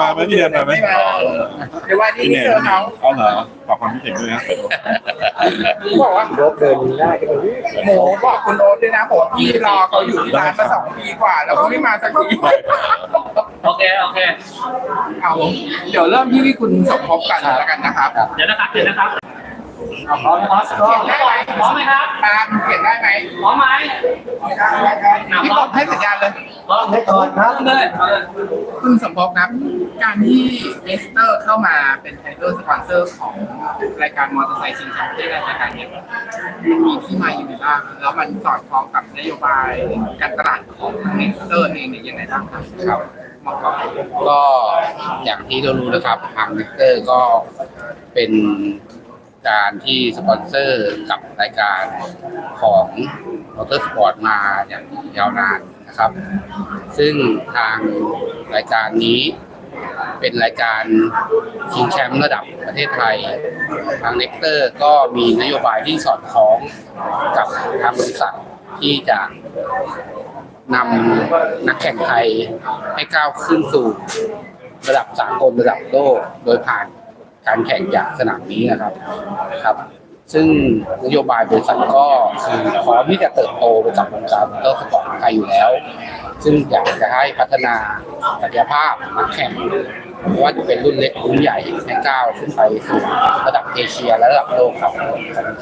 มาไหมพี่เดือนมาไหมไม่มาเดี๋ยววันนี้พี่ที่เดืเจอเขาเอาเหรอฝากความคิดเห็นด้วยนะบอกว่ารถเดินได้ก็ดีโหบอกคุณโอ๊ตด้วยนะบอกว่าพี่รอเขาอยู่ที่ร้านมาสองปีกว่า แล้วเขาไม่มาสักทีโอเคโอเคเอาเดี๋ยวเริ่มที่คุณสมภพกันแล้วกันนะครับเดี๋ยวนะครับเดี๋ยวนะครับ พร้อมนะครับเขียนได้ไหมพร้อมไหมครับ ตามเขียนได้ไหมพร้อมไหมพี่กบให้สัญญาณเลยพร้อมให้ก่อนครับเริ่มเลยเอาเลยคุณสมภพครับ การที่เอสเตอร์เข้ามาเป็นไทเตอร์สปอนเซอร์ของรายการมอเตอร์ไซค์ชิงแชมป์ที่รายการเนี้ยมันมีที่มาอยู่ในบ้างแล้วมันสอดคล้องกับนโยบายการตลาดของเอสเตอร์เองเนี่ยยังไงบ้างครับครับมองก่อนก็อย่างที่เรารู้นะครับทางเนสเตอร์ก็เป็น การที่สปอนเซอร์กับรายการของมอเตอร์สปอร์ตมาอย่างยาวนานนะครับ ซึ่งทางรายการนี้เป็นรายการชิงแชมป์ระดับประเทศไทย ทางเนสเตอร์ก็มีนโยบายที่สอดคล้องกับทางบริษัทที่จะนำนักแข่งไทยให้ก้าวขึ้นสู่ระดับสากลระดับโลกโดยผ่าน การแข่งจากสนามนี้นะครับครับ ซึ่งนโยบายบริษัทก็คือพร้อมที่จะเติบโตไปกับวงการมอเตอร์สปอร์ตไทยอยู่แล้ว ซึ่งอยากจะให้พัฒนาศักยภาพนักแข่งว่าจะเป็นรุ่นเล็กรุ่นใหญ่ให้ก้าวขึ้นไปสู่ระดับเอเชียและระดับโลกครับ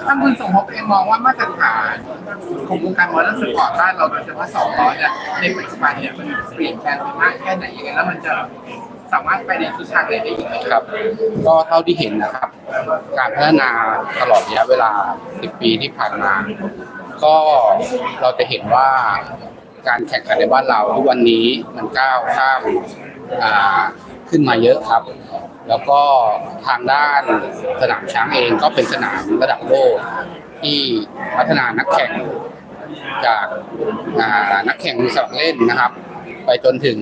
ท่านคุณสมภพเองมองว่ามาตรฐานของวงการมอเตอร์สปอร์ตบ้านเราโดยเฉพาะสองล้อเนี่ยในปัจจุบันเนี่ยมันเปลี่ยนแปลงไปมากแค่ไหนยังไงแล้วมันจะ สามารถไปในทิศทางไหนได้อีกไหมครับ ก็เท่าที่เห็นนะครับ การพัฒนาตลอดระยะเวลา 10 ปีที่ผ่านมา ก็เราจะเห็นว่าการแข่งขันในบ้านเราทุกวันนี้มันก้าวข้ามขึ้นมาเยอะครับ แล้วก็ทางด้านสนามช้างเองก็เป็นสนามระดับโลกที่พัฒนานักแข่งจากนักแข่งมือสมัครเล่นนะครับ ไปจนถึง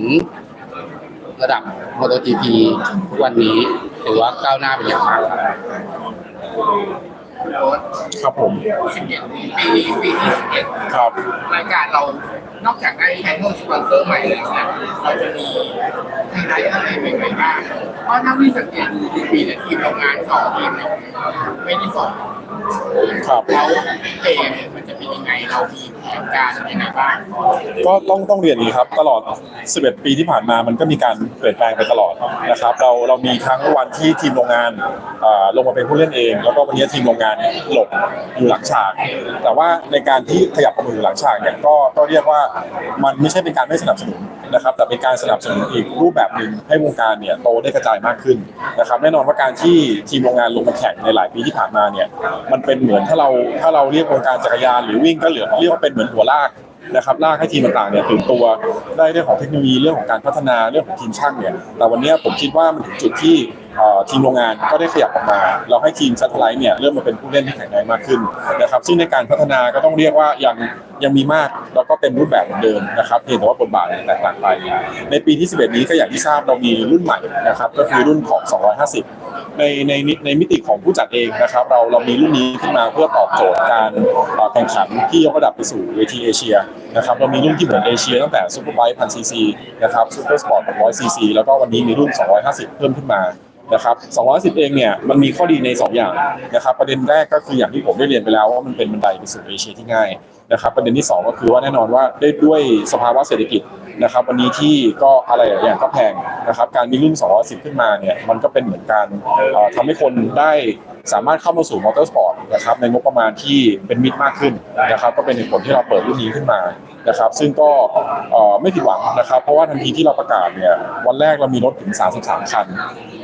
ระดับ MotoGP ทุกวันนี้ถือว่าก้าวหน้าไปอย่างมากครับครับผมสิบเอ็ดปีนี้ปีที่สิบเอ็ดครับรายการเรานอกจากได้แทนสปอนเซอร์ใหม่แล้วเนี่ยเราจะมีไฮไลท์อะไรใหม่ๆบ้างเพราะถ้าวิสังเกตดูที่ปีเนี่ยทีมโรงงานสองทีมเนี่ยไม่ได้สองครับแล้วเกมเนี่ยมันจะเป็นยังไงเรามี การยังไงบ้างก็ต้องต้องเรียนอย่างนี้ครับ ตลอด 11 ปีที่ผ่านมามันก็มีการเปลี่ยนแปลงไปตลอดนะครับ เราเรามีทั้งวันที่ทีมโรงงานอ่าลงมาเป็นผู้เล่นเอง แล้วก็วันนี้ทีมโรงงานหลบอยู่หลังฉาก แต่ว่าในการที่ขยับมาอยู่หลังฉากเนี่ยก็ก็เรียกว่ามันไม่ใช่เป็นการไม่สนับสนุนนะครับแต่เป็นการสนับสนุนอีกรูปแบบหนึ่งให้วงการเนี่ยโตได้กระจายมากขึ้นนะครับแน่นอนว่าการที่ทีมโรงงานลงมาแข่งในหลายปีที่ผ่านมาเนี่ยมันเป็นเหมือนถ้าเราถ้าเราเรียกวงการจักรยานหรือวิ่งก็เหลือเรียกว่าเป็นเหมือนหัวลากนะครับลากให้ทีมต่างๆเนี่ยตื่นตัวได้เรื่องของเทคโนโลยีเรื่องของการพัฒนาเรื่องของทีมช่างเนี่ยแต่วันนี้ผมคิดว่ามันถึงจุดที่ทีมโรงงานก็ได้ขยับออกมา เราให้ทีมซัตเทไลท์เนี่ยเริ่มมาเป็นผู้เล่นที่แข็งแรงมากขึ้นนะครับซึ่งในการพัฒนาก็ต้องเรียกว่ายังยังมีมากแล้วก็เป็นรูปแบบเหมือนเดิมนะครับเพียงแต่ว่าบทบาทแตกต่างไป ในปีที่ 11 นี้ก็อย่างที่ทราบเรามีรุ่นใหม่นะครับก็คือรุ่นของ 250 ในในในมิติของผู้จัดเองนะครับ เราเรามีรุ่นนี้ขึ้นมาเพื่อตอบโจทย์การแข่งขันที่ยกระดับไปสู่เวทีเอเชียนะครับเรามีรุ่นที่เหมือนเอเชียตั้งแต่ซูเปอร์ไบค์พันซีซีนะครับซูเปอร์สปอร์ต600ซีซีแล้วก็วันนี้มีรุ่น 250 เพิ่มขึ้นมานะครับ210 เองเนี่ยมันมีข้อดีใน 2 อย่างนะครับประเด็นแรกก็คืออย่างที่ผมได้เรียนไปแล้วว่ามันเป็นบันไดไปสู่เอเชียที่ง่ายนะครับประเด็นที่ 2 ก็คือว่าแน่นอนว่าได้ด้วยสภาวะเศรษฐกิจนะครับวันนี้ที่ก็อะไรหลายอย่างก็แพงนะครับการมีรุ่น210 ขึ้นมาเนี่ยมันก็เป็นเหมือนการเอ่อทำให้คนได้สามารถเข้ามาสู่มอเตอร์สปอร์ตนะครับในงบประมาณที่เป็นมิตรมากขึ้นนะครับก็เป็นเหตุผลที่เราเปิดรุ่นนี้ขึ้นมานะครับซึ่งก็ไม่ผิดหวังนะครับ เพราะว่าทันทีที่เราประกาศเนี่ยวันแรกเรามีรถถึง 33 คัน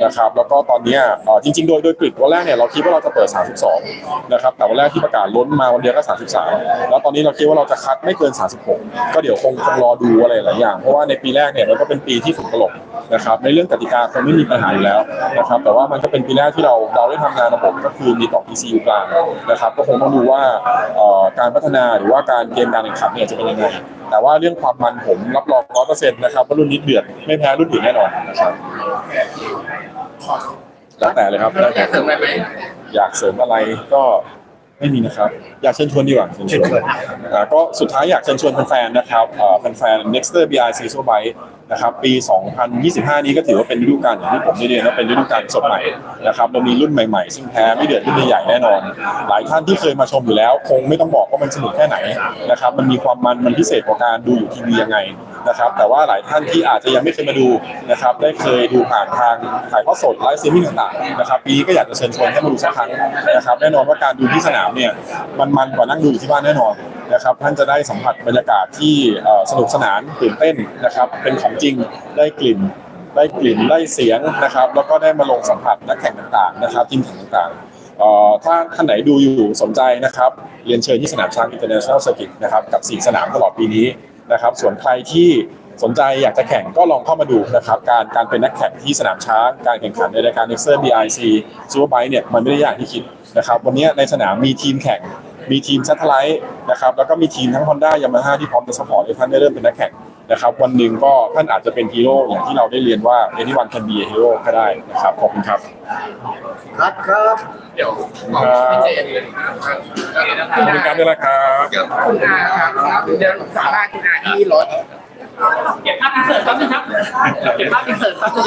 นะครับแล้วก็ตอนนี้จริง ๆ โดยโดยกริดวันแรกเนี่ยเราคิดว่าเราจะเปิด 32 นะครับแต่วันแรกที่ประกาศล้นมาวันเดียวก็ 33 แล้วตอนนี้เราคิดว่าเราจะคัดไม่เกิน 36 ก็เดี๋ยวคงคงรอดูอะไรหลายอย่าง เพราะว่าในปีแรกเนี่ยมันก็เป็นปีที่ฝุ่นตลบนะครับในเรื่องกติกาคงไม่มีปัญหาอยู่แล้วนะครับแต่ว่ามันก็เป็นปีแรกที่เราเราได้ทำงานระบบก็คือมีต่อ PC อยู่กลางนะครับก็คงต้องดูว่าเอ่อการพัฒนาหรือว่าการเกมการแข่งขันเนี่ยจะเป็นยังไงแต่ว่าเรื่องความมันผมรับรองร้อยเปอร์เซ็นต์นะครับว่ารุ่นนี้เดือดไม่แพ้รุ่นอื่นแน่นอนนะครับแล้วแต่เลยครับแล้วอแต่ยากเสริมอะไรไหมอยากเสริมอะไรก็ ไม่มีนะครับ อยากเชิญชวนดีกว่าเชิญชวนอ่าก็สุดท้ายอยากเชิญชวนแฟนๆนะครับเอ่อแฟนๆ Nexter BI Season Bike นะครับปี 2025 นี้ก็ถือว่าเป็นฤดูกาลอย่างที่ผมได้เรียนว่าเป็นฤดูกาลสดใหม่นะครับเรามีรุ่นใหม่ๆ ซึ่งแพ้ไม่เดือดรุ่นใหญ่ๆแน่นอน หลายท่านที่เคยมาชมอยู่แล้ว คงไม่ต้องบอกว่ามันสนุกแค่ไหนนะครับมันมีความมันมันพิเศษกว่าการดูอยู่ทีวียังไง นะครับ แต่ว่าหลายท่านที่อาจจะยังไม่เคยมาดูนะครับ ได้เคยดูผ่านทางถ่ายทอดสดไลฟ์สตรีมมิ่งต่างๆนะครับปีนี้ก็อยากจะเชิญชวนให้มาดูสักครั้งนะครับ แน่นอนว่าการดูที่สนามเนี่ยมันมันกว่านั่งดูที่บ้านแน่นอนนะครับท่านจะได้สัมผัสบรรยากาศที่สนุกสนานตื่นเต้นนะครับ เป็นของจริงได้กลิ่นได้กลิ่นได้เสียงนะครับ แล้วก็ได้มาลงสัมผัสนักแข่งต่างๆนะครับทีมแข่งต่างๆอ่อถ้าท่านไหนดูอยู่สนใจนะครับ เรียนเชิญที่สนามช้าง International Circuit นะครับ กับ 4 สนามตลอดปีนี้ นะครับ ส่วนใครที่สนใจอยากจะแข่งก็ลองเข้ามาดูนะครับ การการเป็นนักแข่งที่สนามช้างการแข่งขันในรายการ Nexer BIC Superbike เนี่ยมันไม่ได้ยากที่คิดนะครับ วันนี้ในสนามมีทีมแข่งมีทีมชัตเทไลท์นะครับแล้วก็มีทีมทั้ง Honda Yamaha ที่พร้อมจะสปอร์ตให้ท่านได้เริ่มเป็นนักแข่ง นะครับวันหนึ่งก็ท่านอาจจะเป็นฮีโร่อย่างที่เราได้เรียนว่า anyone can be a hero ก็ได้นะครับขอบคุณครับครับครับเดี๋ยวบอกพี่เจนเลยนะครับขอบคุณครับด้วยนะครับคุณอาครับเดี๋ยวสามารถคุณอาที่รถเก็บภาพอินเสิร์ตแป๊บนึงครับเก็บภาพอินเสิร์ตแป๊บนึง